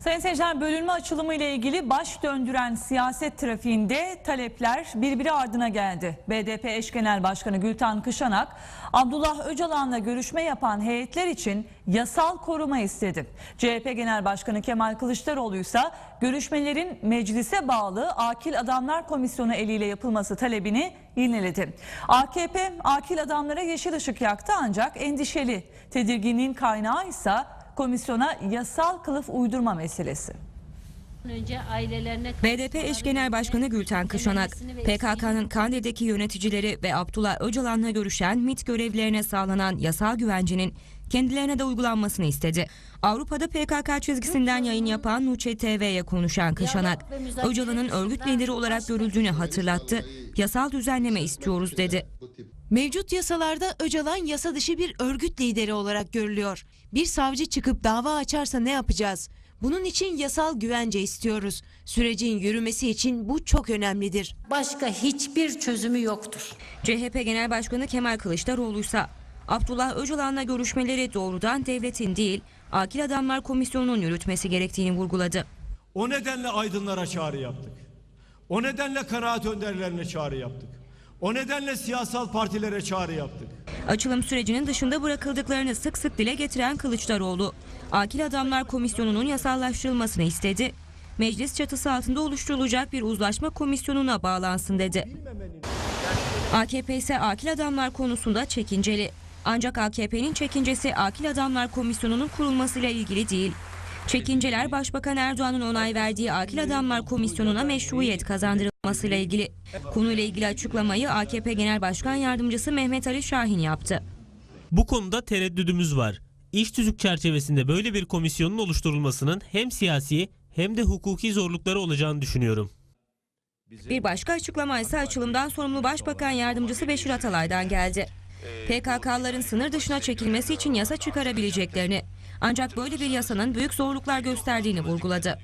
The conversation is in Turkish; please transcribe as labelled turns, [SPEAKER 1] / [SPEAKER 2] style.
[SPEAKER 1] Sayın seyirciler bölünme açılımı ile ilgili baş döndüren siyaset trafiğinde talepler birbiri ardına geldi. BDP eş genel başkanı Gülten Kışanak, Abdullah Öcalan'la görüşme yapan heyetler için yasal koruma istedi. CHP Genel Başkanı Kemal Kılıçdaroğlu ise görüşmelerin meclise bağlı Akil Adamlar Komisyonu eliyle yapılması talebini yineledi. AKP akil adamlara yeşil ışık yaktı ancak endişeli. Tedirginliğin kaynağı ise komisyona yasal kılıf uydurma meselesi.
[SPEAKER 2] önce ailelerine
[SPEAKER 3] BDP eş genel başkanı Gülten Kışanak, PKK'nın Kande'deki yöneticileri ve Abdullah Öcalan'la görüşen MİT görevlilerine sağlanan yasal güvencenin kendilerine de uygulanmasını istedi. Avrupa'da PKK çizgisinden yayın yapan Nuçe TV'ye konuşan Kışanak, Öcalan'ın örgüt lideri olarak görüldüğünü hatırlattı. Yasal düzenleme istiyoruz dedi.
[SPEAKER 4] Mevcut yasalarda Öcalan yasa dışı bir örgüt lideri olarak görülüyor. Bir savcı çıkıp dava açarsa ne yapacağız? Bunun için yasal güvence istiyoruz. Sürecin yürümesi için bu çok önemlidir.
[SPEAKER 2] başka hiçbir çözümü yoktur.
[SPEAKER 3] CHP Genel Başkanı Kemal Kılıçdaroğlu ise Abdullah Öcalan'la görüşmeleri doğrudan devletin değil, Akil Adamlar Komisyonu'nun yürütmesi gerektiğini vurguladı.
[SPEAKER 5] O nedenle aydınlara çağrı yaptık. O nedenle kanaat önderlerine çağrı yaptık. O nedenle siyasal partilere çağrı yaptık.
[SPEAKER 3] Açılım sürecinin dışında bırakıldıklarını sık sık dile getiren Kılıçdaroğlu, Akil Adamlar Komisyonu'nun yasallaştırılmasını istedi. Meclis çatısı altında oluşturulacak bir uzlaşma komisyonuna bağlansın dedi. AKP ise Akil Adamlar konusunda çekinceli. Ancak AKP'nin çekincesi Akil Adamlar Komisyonu'nun kurulmasıyla ilgili değil. Çekinceler Başbakan Erdoğan'ın onay verdiği Akil Adamlar Komisyonu'na meşruiyet kazandırılmasıyla ilgili. Konuyla ilgili açıklamayı AKP Genel Başkan Yardımcısı Mehmet Ali Şahin yaptı.
[SPEAKER 6] Bu konuda tereddüdümüz var. İş tüzük çerçevesinde böyle bir komisyonun oluşturulmasının hem siyasi hem de hukuki zorlukları olacağını düşünüyorum.
[SPEAKER 3] Bir başka açıklama ise açılımdan sorumlu Başbakan Yardımcısı Beşir Atalay'dan geldi. PKK'ların sınır dışına çekilmesi için yasa çıkarabileceklerini ancak böyle bir yasanın büyük zorluklar gösterdiğini vurguladı.